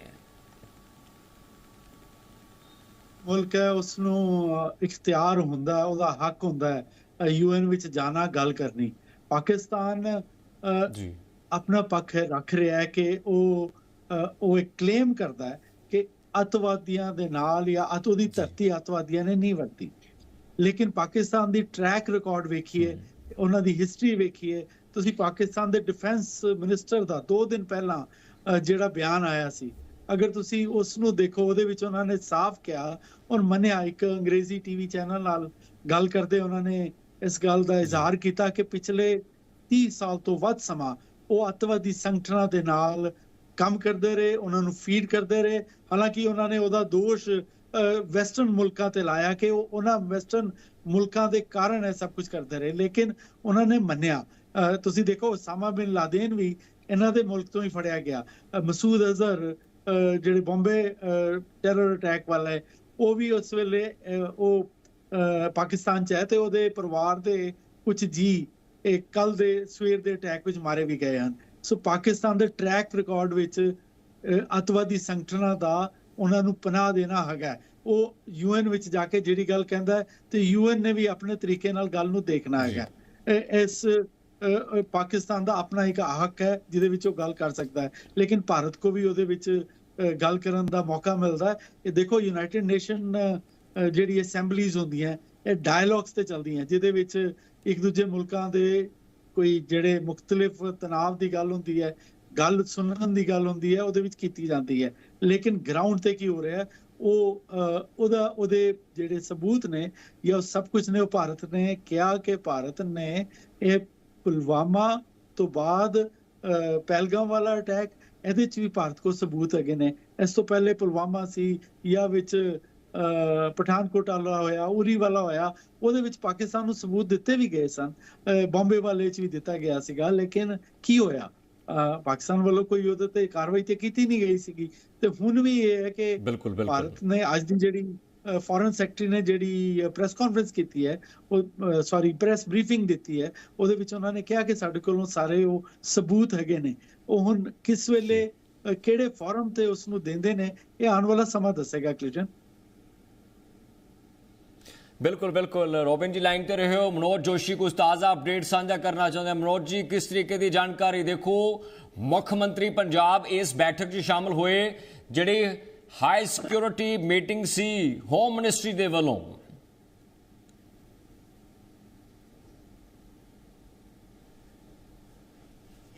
ਮੁਲਕ ਹੈ ਉਸ ਨੂੰ ਇਖਤਿਆਰ ਹੁੰਦਾ ਉਹਦਾ ਹੱਕ ਹੁੰਦਾ ਹੈ ਯੂਐਨ ਵਿੱਚ ਜਾਣਾ ਗੱਲ ਕਰਨੀ। ਪਾਕਿਸਤਾਨ ਜੀ। ਆਪਣਾ ਪੱਖ ਰੱਖ ਰਿਹਾ ਹੈ ਕਿ ਉਹ ਉਹ ਇੱਕ ਕਲੇਮ ਕਰਦਾ ਹੈ ਕਿ ਅਤਵਾਦੀਆਂ ਦੇ ਨਾਲ ਜਾਂ ਅਤ ਉਹਦੀ ਧਰਤੀ ਅਤਵਾਦੀਆਂ ਨੇ ਨਹੀਂ ਵਰਤੀ। ਲੇਕਿਨ ਪਾਕਿਸਤਾਨ ਦੀ ਟਰੈਕ ਰਿਕਾਰਡ ਵੇਖੀਏ ਉਹਨਾਂ ਦੀ ਹਿਸਟਰੀ ਵੇਖੀਏ ਤੁਸੀਂ ਪਾਕਿਸਤਾਨ ਦੇ ਡਿਫੈਂਸ ਮਿਨਿਸਟਰ ਦਾ 2 ਦਿਨ ਪਹਿਲਾਂ ਜਿਹੜਾ ਬਿਆਨ ਆਇਆ ਸੀ ਅਗਰ ਤੁਸੀਂ ਉਸ ਨੂੰ ਦੇਖੋ ਉਹਦੇ ਵਿੱਚ ਉਹਨਾਂ ਨੇ ਸਾਫ਼ ਕਿਹਾ ਔਰ ਮੰਨਿਆ ਇੱਕ ਅੰਗਰੇਜ਼ੀ ਟੀਵੀ ਚੈਨਲ ਨਾਲ ਗੱਲ ਕਰਦੇ ਉਹਨਾਂ ਨੇ ਇਸ ਗੱਲ ਦਾ ਇਜ਼ਹਾਰ ਕੀਤਾ ਕਿ ਪਿਛਲੇ 30 ਸਾਲ ਤੋਂ ਵੱਧ ਸਮਾਂ ਉਹ ਅੱਤਵਾਦੀ ਸੰਗਠਨਾਂ ਦੇ ਨਾਲ ਕੰਮ ਕਰਦੇ ਰਹੇ ਉਹਨਾਂ ਨੂੰ ਫੀਡ ਕਰਦੇ ਰਹੇ। ਹਾਲਾਂਕਿ ਉਹਨਾਂ ਨੇ ਉਹਦਾ ਦੋਸ਼ ਵੈਸਟਰਨ ਮੁਲਕਾਂ ਤੇ ਲਾਇਆ ਕਿ ਉਹ ਉਹਨਾਂ ਵੈਸਟਰਨ ਮੁਲਕਾਂ ਦੇ ਕਾਰਨ ਇਹ ਸਭ ਕੁਝ ਕਰਦੇ ਰਹੇ। ਲੇਕਿਨ ਉਹਨਾਂ ਨੇ ਮੰਨਿਆ ਅ, ਤੁਸੀਂ ਦੇਖੋ ਉਸਾਮਾ ਬਿਨ ਲਾਦੇਨ ਵੀ ਇਹਨਾਂ ਦੇ ਮੁਲਕ ਤੋਂ ਹੀ ਫੜਿਆ ਗਿਆ। ਮਸੂਦ ਅਜ਼ਹਰ ਜਿਹੜੇ ਬੰਬੇ ਟੈਰਰ ਅਟੈਕ ਵਾਲਾ ਹੈ ਉਹ ਵੀ ਉਸ ਵੇਲੇ ਉਹ ਪਾਕਿਸਤਾਨ ਚ ਹੈ ਤੇ ਉਹਦੇ ਪਰਿਵਾਰ ਦੇ ਕੁਝ ਜੀ ਇਹ ਕੱਲ ਦੇ ਸਵੇਰ ਦੇ ਅਟੈਕ ਵਿੱਚ ਮਾਰੇ ਵੀ ਗਏ ਹਨ। ਸੋ ਪਾਕਿਸਤਾਨ ਦੇ ਟਰੈਕ ਰਿਕਾਰਡ ਵਿੱਚ ਅੱਤਵਾਦੀ ਸੰਗਠਨਾਂ ਦਾ ਉਹਨਾਂ ਨੂੰ ਪਨਾਹ ਦੇਣਾ ਹੈਗਾ ਉਹ ਯੂਐਨ ਵਿੱਚ ਜਾ ਕੇ ਜਿਹੜੀ ਗੱਲ ਕਹਿੰਦਾ ਤੇ ਯੂਐਨ ਨੇ ਵੀ ਆਪਣੇ ਤਰੀਕੇ ਨਾਲ ਗੱਲ ਨੂੰ ਦੇਖਣਾ ਹੈਗਾ ਇਸ ਪਾਕਿਸਤਾਨ ਦਾ ਆਪਣਾ ਇੱਕ ਹੱਕ ਹੈ ਜਿਹਦੇ ਵਿੱਚ ਉਹ ਗੱਲ ਕਰ ਸਕਦਾ ਹੈ। ਲੇਕਿਨ ਭਾਰਤ ਕੋ ਵੀ ਉਹਦੇ ਵਿੱਚ ਅ, ਗੱਲ ਕਰਨ ਦਾ ਮੌਕਾ ਮਿਲਦਾ ਹੈ। ਇਹ ਦੇਖੋ ਯੂਨਾਈਟਿਡ ਨੇਸ਼ਨ ਜਿਹੜੀ ਅਸੈਂਬਲੀਜ਼ ਹੁੰਦੀਆਂ ਇਹ ਡਾਇਲੌਗਸ ਤੇ ਚੱਲਦੀਆਂ ਜਿਹਦੇ ਵਿੱਚ ਇੱਕ ਦੂਜੇ ਮੁਲਕਾਂ ਦੇ ਕੋਈ ਜਿਹੜੇ ਮੁxtਲਿਫ ਤਣਾਅ ਦੀ ਗੱਲ ਹੁੰਦੀ ਹੈ ਗੱਲ ਸੁਣਨ ਦੀ ਗੱਲ ਹੁੰਦੀ ਹੈ ਉਹਦੇ ਵਿੱਚ ਕੀਤੀ ਜਾਂਦੀ ਹੈ। ਲੇਕਿਨ ਗਰਾਊਂਡ ਤੇ ਕੀ ਹੋ ਰਿਹਾ ਉਹ ਅ, ਉਹਦਾ ਉਹਦੇ ਜਿਹੜੇ ਸਬੂਤ ਨੇ ਜਾਂ ਸਭ ਕੁਝ ਨੇ ਉਹ ਭਾਰਤ ਨੇ ਕਿਹਾ ਕਿ ਭਾਰਤ ਨੇ ਇਹ ਪੁਲਵਾਮਾ ਤੋਂ ਬਾਅਦ ਪਹਿਲਗਾਮ ਵਾਲਾ ਅਟੈਕ ਇਹਦੇ ਚ ਵੀ ਭਾਰਤ ਕੋਲ ਸਬੂਤ ਹੈਗੇ ਨੇ। ਇਸ ਤੋਂ ਪਹਿਲੇ ਪੁਲਵਾਮਾ ਸੀ ਜਾਂ ਵਿੱਚ ਪਠਾਨਕੋਟ ਵਾਲਾ ਹੋਇਆ ਉਰੀ ਵਾਲਾ ਹੋਇਆ ਉਹਦੇ ਵਿੱਚ ਪਾਕਿਸਤਾਨ ਨੂੰ ਸਬੂਤ ਦਿੱਤੇ ਵੀ ਗਏ ਸਨ। ਬੰਬੇ ਵਾਲੇ ਚ ਵੀ ਦਿੱਤਾ ਗਿਆ ਸੀਗਾ ਲੇਕਿਨ ਕੀ ਹੋਇਆ? ਪਾਕਿਸਤਾਨ ਵੱਲੋਂ ਕੋਈ ਉਹਦੇ ਤੇ ਕਾਰਵਾਈ ਤੇ ਕੀਤੀ ਨਹੀਂ ਗਈ ਸੀਗੀ। ਤੇ ਹੁਣ ਵੀ ਇਹ ਹੈ ਕਿ ਭਾਰਤ ਨੇ ਅੱਜ ਦੀ ਜਿਹੜੀ ਫੋਰਨ ਸੈਕਟਰੀ ਨੇ ਜਿਹੜੀ ਪ੍ਰੈਸ ਕਾਨਫਰੰਸ ਕੀਤੀ ਹੈ, ਉਹ ਸੌਰੀ ਪ੍ਰੈਸ ਬਰੀਫਿੰਗ ਦਿੱਤੀ ਹੈ, ਉਹਦੇ ਵਿੱਚ ਉਹਨਾਂ ਨੇ ਕਿਹਾ ਕਿ ਸਾਡੇ ਕੋਲੋਂ ਸਾਰੇ ਉਹ ਸਬੂਤ ਹੈਗੇ ਨੇ। ਉਹ ਹੁਣ ਕਿਸ ਵੇਲੇ ਕਿਹੜੇ ਫੋਰਮ ਤੇ ਉਸ ਨੂੰ ਦਿੰਦੇ ਨੇ, ਇਹ ਆਉਣ ਵਾਲਾ ਸਮਾਂ ਦੱਸੇਗਾ ਕਲੀਜਨ ਬਿਲਕੁਲ ਬਿਲਕੁਲ। ਰੋਬਿਨ ਜੀ ਲਾਈਨ ਤੇ ਰਹੇ। ਹੋ ਮਨੋਜ ਜੋਸ਼ੀ ਕੁਝ ਤਾਜ਼ਾ ਅਪਡੇਟ ਸਾਂਝਾ ਕਰਨਾ ਚਾਹੁੰਦੇ ਹਨ ਮਨੋਜ ਜੀ, ਕਿਸ ਤਰੀਕੇ ਦੀ ਜਾਣਕਾਰੀ? ਦੇਖੋ, ਮੁੱਖ ਮੰਤਰੀ ਪੰਜਾਬ ਇਸ ਬੈਠਕ 'ਚ ਸ਼ਾਮਲ ਹੋਏ, ਜਿਹੜੇ ਹਾਈ ਸਿਕਿਉਰਿਟੀ ਮੀਟਿੰਗ ਸੀ ਹੋਮ ਮਿਨਿਸਟਰੀ ਦੇ ਵੱਲੋਂ।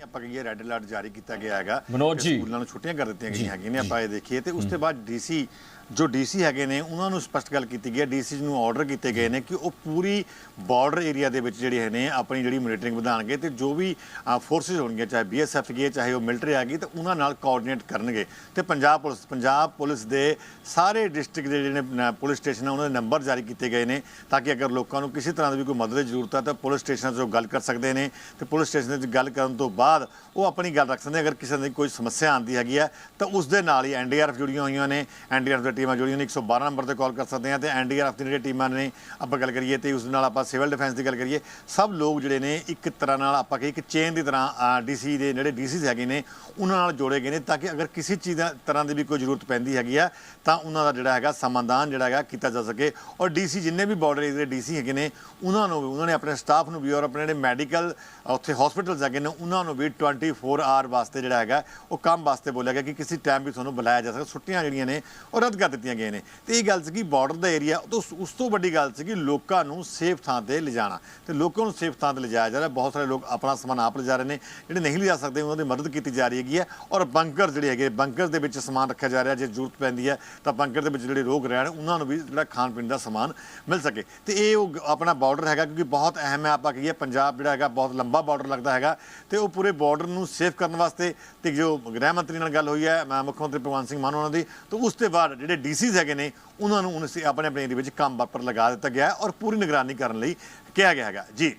ਆਪਾਂ ਕਹੀਏ ਰੈੱਡ ਅਲਰਟ ਜਾਰੀ ਕੀਤਾ ਗਿਆ ਹੈਗਾ ਮਨੋਜ ਜੀ। ਸਕੂਲਾਂ ਨੂੰ ਛੁੱਟੀਆਂ ਕਰ ਦਿੱਤੀਆਂ ਗਈਆਂ ਹੈਗੀਆਂ ਨੇ ਆਪਾਂ ਇਹ ਦੇਖੀਏ ਤੇ ਉਸ ਤੋਂ ਬਾਅਦ ਡੀਸੀ ਜੋ ਡੀਸੀ ਹੈਗੇ ਨੇ ਉਹਨਾਂ ਨੂੰ ਸਪਸ਼ਟ ਗੱਲ ਕੀਤੀ ਗਈ ਹੈ ਡੀਸੀ ਨੂੰ ਆਰਡਰ ਕੀਤੇ ਗਏ ਨੇ ਕਿ ਉਹ ਪੂਰੀ ਬਾਰਡਰ ਏਰੀਆ ਦੇ ਵਿੱਚ ਜਿਹੜੇ ਹੈ ਨੇ ਆਪਣੀ ਜਿਹੜੀ ਮੋਨੀਟਰਿੰਗ ਵਧਾਣਗੇ ਤੇ ਜੋ ਵੀ ਫੋਰਸਿਸ ਹੋਣਗੀਆਂ ਚਾਹੇ ਬੀਐਸਐਫ ਗਏ ਚਾਹੇ ਉਹ ਮਿਲਟਰੀ ਆ ਗਈ ਤੇ ਉਹਨਾਂ ਨਾਲ ਕੋਆਰਡੀਨੇਟ ਕਰਨਗੇ। ਤੇ ਪੰਜਾਬ ਪੁਲਿਸ ਪੰਜਾਬ ਪੁਲਿਸ ਦੇ ਸਾਰੇ ਡਿਸਟ੍ਰਿਕਟ ਦੇ ਜਿਹੜੇ ਨੇ, ਪੁਲਿਸ ਸਟੇਸ਼ਨ ਉਹਨਾਂ ਦੇ ਨੰਬਰ ਜਾਰੀ ਕੀਤੇ ਗਏ ਨੇ ਤਾਂ ਕਿ ਅਗਰ ਲੋਕਾਂ ਨੂੰ ਕਿਸੇ ਤਰ੍ਹਾਂ ਦੀ ਵੀ ਕੋਈ ਮਦਦ ਦੀ ਜ਼ਰੂਰਤ ਹੈ ਤਾਂ ਪੁਲਿਸ ਸਟੇਸ਼ਨਾਂ 'ਤੇ ਉਹ ਗੱਲ ਕਰ ਸਕਦੇ ਨੇ। ਤੇ ਪੁਲਿਸ ਸਟੇਸ਼ਨ 'ਤੇ ਗੱਲ ਕਰਨ ਤੋਂ ਬਾਅਦ ਉਹ ਆਪਣੀ ਗੱਲ ਰੱਖ ਸਕਦੇ ਅਗਰ ਕਿਸੇ ਦੀ ਕੋਈ ਸਮੱਸਿਆ ਆਉਂਦੀ ਹੈਗੀ ਹੈ ਤਾਂ ਉਸ ਦੇ ਨਾਲ ਹੀ ਐਨਡੀਆਰਐਫ ਜੁੜੀਆਂ ਹੋਈਆਂ ਨੇ। ਐਨਡੀਆਰਐਫ ਦੀਆਂ ਟੀਮਾਂ ਜੁੜੀਆਂ ਨੇ 112 ਨੰਬਰ ਤੇ ਕਾਲ ਕਰ ਸਕਦੇ ਆ ਤੇ ਐਨਡੀਆਰਐਫ ਦੀ ਜਿਹੜੀ ਟੀਮਾਂ ਨੇ, ਆਪਾਂ ਗੱਲ ਕਰੀਏ ਤੇ ਉਸ ਨਾਲ ਆਪਾਂ ਸਿਵਲ ਡਿਫੈਂਸ ਦੀ ਗੱਲ ਕਰੀਏ, ਸਭ ਲੋਕ ਜਿਹੜੇ ਨੇ ਇੱਕ ਤਰ੍ਹਾਂ ਨਾਲ ਆਪਾਂ ਕਹੀਏ ਇੱਕ ਚੇਨ ਦੀ ਤਰ੍ਹਾਂ ਡੀਸੀ ਦੇ ਜਿਹੜੇ ਡੀਸੀਸ ਹੈਗੇ ਨੇ, ਉਹਨਾਂ ਨਾਲ ਜੋੜੇ ਗਏ ਨੇ ਤਾਂ ਕਿ ਅਗਰ ਕਿਸੇ ਚੀਜ਼ ਦਾ, ਤਰ੍ਹਾਂ ਦੀ ਵੀ ਕੋਈ ਜ਼ਰੂਰਤ ਪੈਂਦੀ ਹੈਗੀ ਆ, ਤਾਂ ਉਹਨਾਂ ਦਾ ਜਿਹੜਾ ਹੈਗਾ ਸਮਾਧਾਨ ਜਿਹੜਾ ਹੈਗਾ ਕੀਤਾ ਜਾ ਸਕੇ ਔਰ ਡੀਸੀ ਜਿੰਨੇ ਵੀ ਬਾਰਡਰ ਏਰੀਆ ਦੇ ਡੀਸੀ ਹੈਗੇ ਨੇ, ਉਹਨਾਂ ਨੂੰ ਵੀ, ਉਹਨਾਂ ਨੇ ਆਪਣੇ ਸਟਾਫ ਨੂੰ ਵੀ ਔਰ ਆਪਣੇ ਜਿਹੜੇ ਮੈਡੀਕਲ ਉੱਥੇ ਹਸਪੀਟਲਸ ਹੈਗੇ ਨੇ, ਉਹਨਾਂ ਨੂੰ ਵੀ 24 ਆਰ ਵਾਸਤੇ ਜਿਹੜਾ ਹੈਗਾ, ਉਹ ਕੰਮ ਵਾਸਤੇ ਬੋਲਿਆ ਗਿਆ ਕਿ ਕਿਸੇ ਟਾਈਮ ਵੀ ਤੁਹਾਨੂੰ ਬੁਲਾਇਆ ਜਾ ਸਕਦਾ ਛੁੱਟੀਆਂ ਜਿਹੜੀਆਂ ਨੇ, ਉਹ ਰੱਦ ਕਰ ਦਿੱਤੀਆਂ ਗਈਆਂ ਨੇ। ਤੇ ਇਹ ਗੱਲ ਸੀਗੀ ਕਿ ਬਾਰਡਰ ਦਾ ਏਰੀਆ ਉਸ ਤੋਂ ਵੱਡੀ ਗੱਲ ਸੀਗੀ ਲੋਕਾਂ ਨੂੰ ਸੇਫ ਥਾਂ ਤੇ ਲਿਜਾਣਾ। ਤੇ ਲੋਕਾਂ ਨੂੰ ਸੇਫ ਥਾਂ ਤੇ ਲਿਜਾਇਆ ਜਾ ਰਿਹਾ। ਬਹੁਤ ਸਾਰੇ ਲੋਕ ਆਪਣਾ ਸਮਾਨ ਆਪ ਲਿਜਾ ਰਹੇ ਨੇ। ਜਿਹੜੇ ਨਹੀਂ ਲਿਜਾ ਸਕਦੇ, ਉਹਨਾਂ ਦੀ ਮਦਦ ਕੀਤੀ ਜਾ ਰਹੀ ਹੈਗੀ ਹੈ। ਔਰ ਬੰਕਰ ਜਿਹੜੇ ਹੈਗੇ ਬੰਕਰ ਦੇ ਵਿੱਚ ਸਮਾਨ ਰੱਖਿਆ ਜਾ ਰਿਹਾ। ਜੇ ਜ਼ਰੂਰਤ ਪੈਂਦੀ ਹੈ, ਤਾਂ ਬੰਕਰ ਦੇ ਵਿੱਚ ਜਿਹੜੇ ਲੋਕ ਰਹਿਣ, ਉਹਨਾਂ ਨੂੰ ਵੀ ਜਿਹੜਾ ਖਾਣ ਪੀਣ ਦਾ ਸਮਾਨ ਮਿਲ ਸਕੇ। ਤੇ ਇਹ ਉਹ ਆਪਣਾ ਬਾਰਡਰ ਹੈਗਾ, ਕਿਉਂਕਿ ਬਹੁਤ ਅਹਿਮ ਹੈ, ਆਪਾਂ ਕਹੀਏ ਪੰਜਾਬ ਜਿਹੜਾ ਹੈਗਾ, ਬਹੁਤ ਲੰਬਾ ਬਾਰਡਰ ਲੱਗਦਾ ਹੈਗਾ। ਤੇ ਉਹ ਪੂਰੇ ਬਾਰਡਰ ਨੂੰ ਸੇਫ ਕਰਨ ਵਾਸਤੇ ਤੇ ਜੋ ਗ੍ਰਹਿ ਮੰਤਰੀ ਨਾਲ ਗੱਲ ਹੋਈ ਹੈ ਮੁੱਖ ਮੰਤਰੀ ਭਗਵੰਤ ਸਿੰਘ ਮਾਨ ਉਹਨਾਂ ਦੀ, ਤਾਂ ਉਸ ਤੋਂ ਬਾਅਦ ਜਿਹੜੇ ਡੀਸੀਜ਼ ਹੈਗੇ ਨੇ, ਉਹਨਾਂ ਨੂੰ ਉਹਨਾਂ ਸੇ, ਆਪਣੇ ਆਪਣੇ ਏਰੀਏ ਵਿੱਚ ਕੰਮ ਪਰ ਲਗਾ ਦਿੱਤਾ ਗਿਆ ਹੈ ਔਰ ਪੂਰੀ ਨਿਗਰਾਨੀ ਕਰਨ ਲਈ ਕਿਹਾ ਗਿਆ ਹੈਗਾ। ਜੀ।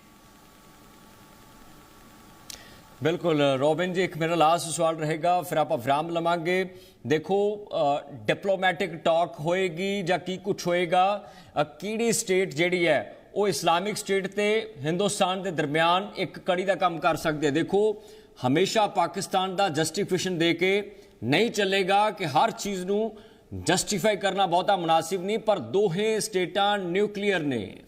ਬਿਲਕੁਲ, ਰੋਬਿਨ ਜੀ, ਇੱਕ ਮੇਰਾ ਲਾਸਟ ਸਵਾਲ ਰਹੇਗਾ, ਫਿਰ ਆਪਾਂ ਵਿਰਾਮ ਲਵਾਂਗੇ। ਦੇਖੋ ਡਿਪਲੋਮੈਟਿਕ ਟਾਕ ਹੋਏਗੀ ਜਾਂ ਕੀ ਕੁਝ ਹੋਏਗਾ ਕਿਹੜੀ ਸਟੇਟ ਜਿਹੜੀ ਹੈ, ਉਹ ਇਸਲਾਮਿਕ ਸਟੇਟ ਤੇ ਹਿੰਦੁਸਤਾਨ ਦੇ ਦਰਮਿਆਨ ਇੱਕ ਕੜੀ ਦਾ ਕੰਮ ਕਰ ਸਕਦੇ ਦੇਖੋ, ਹਮੇਸ਼ਾ ਪਾਕਿਸਤਾਨ ਦਾ ਜਸਟੀਫਿਕੇਸ਼ਨ ਦੇ ਕੇ ਨਹੀਂ ਚੱਲੇਗਾ ਕਿ ਹਰ ਚੀਜ਼ ਨੂੰ ਜਸਟੀਫਾਈ ਕਰਨਾ ਬਹੁਤਾ ਮੁਨਾਸਿਬ ਨਹੀਂ, ਪਰ ਦੋਹੇ ਸਟੇਟਾਂ ਨਿਊਕਲੀਅਰ ਨੇ।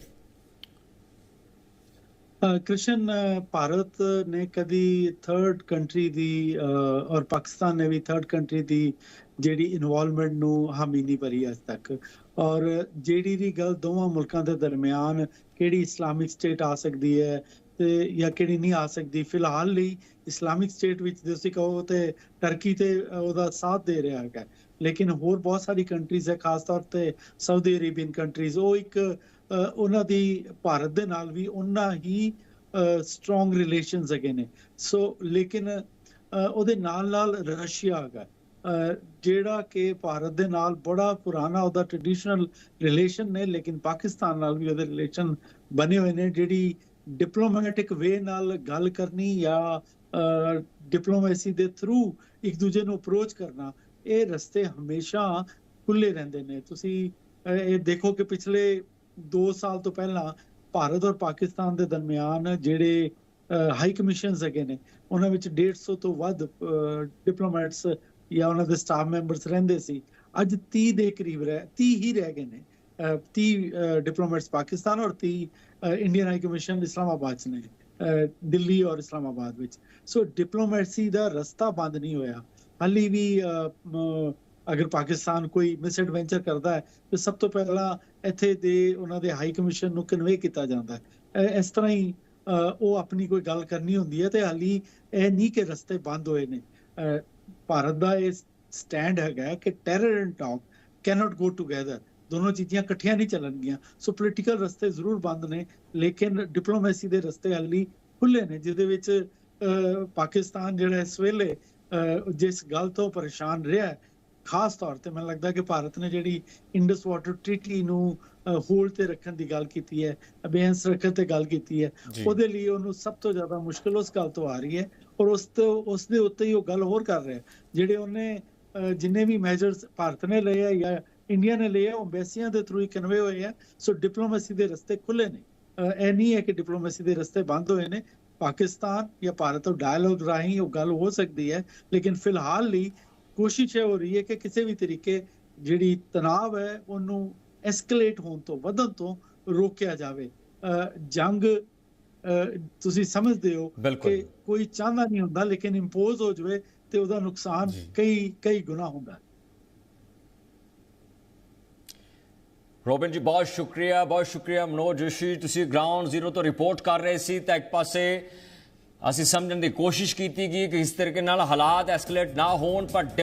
ਕ੍ਰਿਸ਼ਨ ਭਾਰਤ ਨੇ ਕਦੀ ਥਰਡ ਕੰਟਰੀ ਦੀ ਔਰ ਪਾਕਿਸਤਾਨ ਨੇ ਵੀ ਥਰਡ ਕੰਟਰੀ ਦੀ ਜਿਹੜੀ ਇਨਵੋਲਵਮੈਂਟ ਨੂੰ ਹਾਮੀ ਨਹੀਂ ਭਰੀ ਅੱਜ ਤੱਕ। ਔਰ ਜਿਹੜੀ ਦੀ ਗੱਲ ਦੋਵਾਂ ਮੁਲਕਾਂ ਦੇ ਦਰਮਿਆਨ ਕਿਹੜੀ ਇਸਲਾਮਿਕ ਸਟੇਟ ਆ ਸਕਦੀ ਹੈ ਤੇ ਜਾਂ ਕਿਹੜੀ ਨਹੀਂ ਆ ਸਕਦੀ, ਫਿਲਹਾਲ ਲਈ ਇਸਲਾਮਿਕ ਸਟੇਟ ਵਿੱਚ ਤੁਸੀਂ ਕਹੋ ਤੇ ਟਰਕੀ ਤੇ ਉਹਦਾ ਸਾਥ ਦੇ ਰਿਹਾ ਹੈਗਾ। ਲੇਕਿਨ ਹੋਰ ਬਹੁਤ ਸਾਰੀ ਕੰਟਰੀਜ਼ ਹੈ, ਖਾਸ ਤੌਰ ਤੇ ਸਾਊਦੀ ਅਰੇਬੀਅਨ ਕੰਟਰੀਜ਼ ਉਹ ਇੱਕ ਉਹਨਾਂ ਦੀ ਭਾਰਤ ਦੇ ਨਾਲ ਵੀ ਉਹਨਾਂ ਹੀ ਸਟਰੋਂਗ ਰਿਲੇਸ਼ਨਸ ਹੈਗੇ ਨੇ। ਸੋ ਲੇਕਿਨ ਉਹਦੇ ਨਾਲ ਨਾਲ ਰਸ਼ੀਆ ਹੈਗਾ ਜਿਹੜਾ ਕਿ ਭਾਰਤ ਦੇ ਨਾਲ ਬੜਾ ਪੁਰਾਣਾ ਉਹਦਾ ਟ੍ਰੈਡੀਸ਼ਨਲ ਰਿਲੇਸ਼ਨ ਨੇ, ਲੇਕਿਨ ਪਾਕਿਸਤਾਨ ਨਾਲ ਵੀ ਉਹਦੇ ਰਿਲੇਸ਼ਨ ਬਣੇ ਹੋਏ ਨੇ, ਜਿਹੜੀ ਡਿਪਲੋਮੈਟਿਕ ਵੇ ਨਾਲ ਗੱਲ ਕਰਨੀ ਜਾਂ ਡਿਪਲੋਮੇਸੀ ਦੇ ਥਰੂ ਇੱਕ ਦੂਜੇ ਨੂੰ ਅਪਰੋਚ ਕਰਨਾ ਇਹ ਰਸਤੇ ਹਮੇਸ਼ਾ ਖੁੱਲੇ ਰਹਿੰਦੇ ਨੇ। ਤੁਸੀਂ ਇਹ ਦੇਖੋ ਕਿ ਪਿਛਲੇ 2 ਸਾਲ ਤੋਂ ਪਹਿਲਾਂ ਭਾਰਤ ਔਰ ਪਾਕਿਸਤਾਨ ਦੇ ਦਰਮਿਆਨ ਜਿਹੜੇ ਹਾਈ ਕਮਿਸ਼ਨਸ ਹੈਗੇ ਨੇ ਉਹਨਾਂ ਵਿੱਚ 150 ਤੋਂ ਵੱਧ ਡਿਪਲੋਮੈਟਸ ਜਾਂ ਉਹਨਾਂ ਦੇ ਸਟਾਫ ਮੈਂਬਰਸ ਰਹਿੰਦੇ ਸੀ। ਅੱਜ 30 ਦੇ ਕਰੀਬ ਰਹਿ 30 ਹੀ ਰਹਿ ਗਏ ਨੇ। ਅ, 30 ਡਿਪਲੋਮੈਟਸ ਪਾਕਿਸਤਾਨ ਔਰ 30 ਇੰਡੀਅਨ ਹਾਈ ਕਮਿਸ਼ਨ ਇਸਲਾਮਾਬਾਦ 'ਚ ਨੇ ਅ, ਦਿੱਲੀ ਔਰ ਇਸਲਾਮਾਬਾਦ ਵਿੱਚ। ਸੋ ਡਿਪਲੋਮੈਸੀ ਦਾ ਰਸਤਾ ਬੰਦ ਨਹੀਂ ਹੋਇਆ। ਹਾਲੀ ਵੀ ਅ, ਅਗਰ ਪਾਕਿਸਤਾਨ ਕੋਈ ਮਿਸਐਡਵੈਂਚਰ ਕਰਦਾ ਹੈ ਤੇ ਸਭ ਤੋਂ ਪਹਿਲਾਂ ਇੱਥੇ ਦੇ ਉਹਨਾਂ ਦੇ ਹਾਈ ਕਮਿਸ਼ਨ ਨੂੰ ਕਨਵੇ ਕੀਤਾ ਜਾਂਦਾ ਹੈ। ਇਸ ਤਰ੍ਹਾਂ ਹੀ ਉਹ ਆਪਣੀ ਕੋਈ ਗੱਲ ਕਰਨੀ ਹੁੰਦੀ ਹੈ ਤੇ ਹਾਲੀ ਇਹ ਨਹੀਂ ਕਿ ਰਸਤੇ ਬੰਦ ਹੋਏ ਨੇ। ਭਾਰਤ ਦਾ ਇਹ ਸਟੈਂਡ ਹੈਗਾ ਕਿ terror and talk cannot go together ਦੋਨੋਂ ਚੀਜ਼ਾਂ ਇਕੱਠੀਆਂ ਨਹੀਂ ਚੱਲਣਗੀਆਂ। ਸੋ ਪੋਲੀਟੀਕਲ ਰਸਤੇ ਜ਼ਰੂਰ ਬੰਦ ਨੇ ਲੇਕਿਨ ਡਿਪਲੋਮੇਸੀ ਦੇ ਰਸਤੇ ਹਾਲੀ ਖੁੱਲੇ ਨੇ ਜਿਹਦੇ ਵਿੱਚ ਅ, ਪਾਕਿਸਤਾਨ ਜਿਹੜਾ ਇਸ ਵੇਲੇ ਜਿਸ ਗੱਲ ਤੋਂ ਪਰੇਸ਼ਾਨ ਰਿਹਾ ਖਾਸ ਤੌਰ ਤੇ ਮੈਨੂੰ ਲੱਗਦਾ ਕਿ ਭਾਰਤ ਨੇ ਜਿਹੜੀ ਇੰਡਸ ਵਾਟਰ ਟ੍ਰੀਟੀ ਨੂੰ ਹੋਲਡ ਤੇ ਰੱਖਣ ਦੀ ਗੱਲ ਕੀਤੀ ਹੈ ਅਬੇਂਸ ਰੱਖਣ ਤੇ ਗੱਲ ਕੀਤੀ ਹੈ। ਉਹਦੇ ਲਈ ਉਹਨੂੰ ਸਭ ਤੋਂ ਜ਼ਿਆਦਾ ਮੁਸ਼ਕਲ ਉਸ ਗੱਲ ਤੋਂ ਆ ਰਹੀ ਹੈ ਔਰ ਉਸ ਤੋਂ ਉਸ ਦੇ ਉੱਤੇ ਹੀ ਉਹ ਗੱਲ ਹੋਰ ਕਰ ਰਿਹਾ ਜਿਹੜੇ ਉਹਨੇ ਜਿੰਨੇ ਵੀ ਮੈਜਰਸ ਭਾਰਤ ਨੇ ਲਏ ਆ ਜਾਂ ਇੰਡੀਆ ਨੇ ਲਏ ਆ ਉਹ ਐਮਬੈਸੀਆਂ ਦੇ ਥਰੂ ਹੀ ਕਨਵੇ ਹੋਏ ਆ ਸੋ ਡਿਪਲੋਮੇਸੀ ਦੇ ਰਸਤੇ ਖੁੱਲੇ ਨੇ ਇਹ ਨਹੀਂ ਹੈ ਕਿ ਡਿਪਲੋਮੇਸੀ ਦੇ ਰਸਤੇ ਬੰਦ ਹੋਏ ਨੇ ਪਾਕਿਸਤਾਨ ਜਾਂ ਭਾਰਤ ਤੋਂ ਡਾਇਲੋਗ ਰਾਹੀਂ ਉਹ ਗੱਲ ਹੋ ਸਕਦੀ ਹੈ ਲੇਕਿਨ ਫਿਲਹਾਲ ਲਈ ਕੋਸ਼ਿਸ਼ ਇਹ ਹੋ ਰਹੀ ਹੈ ਕਿ ਕਿਸੇ ਵੀ ਤਰੀਕੇ ਜਿਹੜੀ ਤਣਾਅ ਹੈ ਉਹਨੂੰ ਐਸਕੇਲੇਟ ਹੋਣ ਤੋਂ ਵਧਣ ਤੋਂ ਰੋਕਿਆ ਜਾਵੇ ਜੰਗ ਤੁਸੀਂ ਸਮਝਦੇ ਹੋ। ਕਿ ਕੋਈ ਚਾਹੁੰਦਾ ਨਹੀਂ ਹੁੰਦਾ ਲੇਕਿਨ ਇੰਪੋਜ਼ ਹੋ ਜਾਵੇ ਤੇ ਉਹਦਾ ਨੁਕਸਾਨ। ਕਈ ਕਈ ਗੁਣਾ ਹੁੰਦਾ ਰੋਬਿਨ ਜੀ, ਬਹੁਤ ਸ਼ੁਕਰੀਆ ਬਹੁਤ ਸ਼ੁਕਰੀਆ ਮਨੋਜ ਜੋਸ਼ੀ ਤੁਸੀਂ ਗਰਾਊਂਡ ਜ਼ੀਰੋ ਤੋਂ ਰਿਪੋਰਟ ਕਰ ਰਹੇ ਸੀ ਤਾਂ ਇੱਕ ਪਾਸੇ ਅਸੀਂ ਸਮਝਣ ਦੀ ਕੋਸ਼ਿਸ਼ ਕੀਤੀ ਗਈ ਕਿ ਇਸ ਤਰੀਕੇ ਨਾਲ ਹਾਲਾਤ ਐਸਕੇਲੇਟ ਨਾ ਹੋਣ, ਪਰ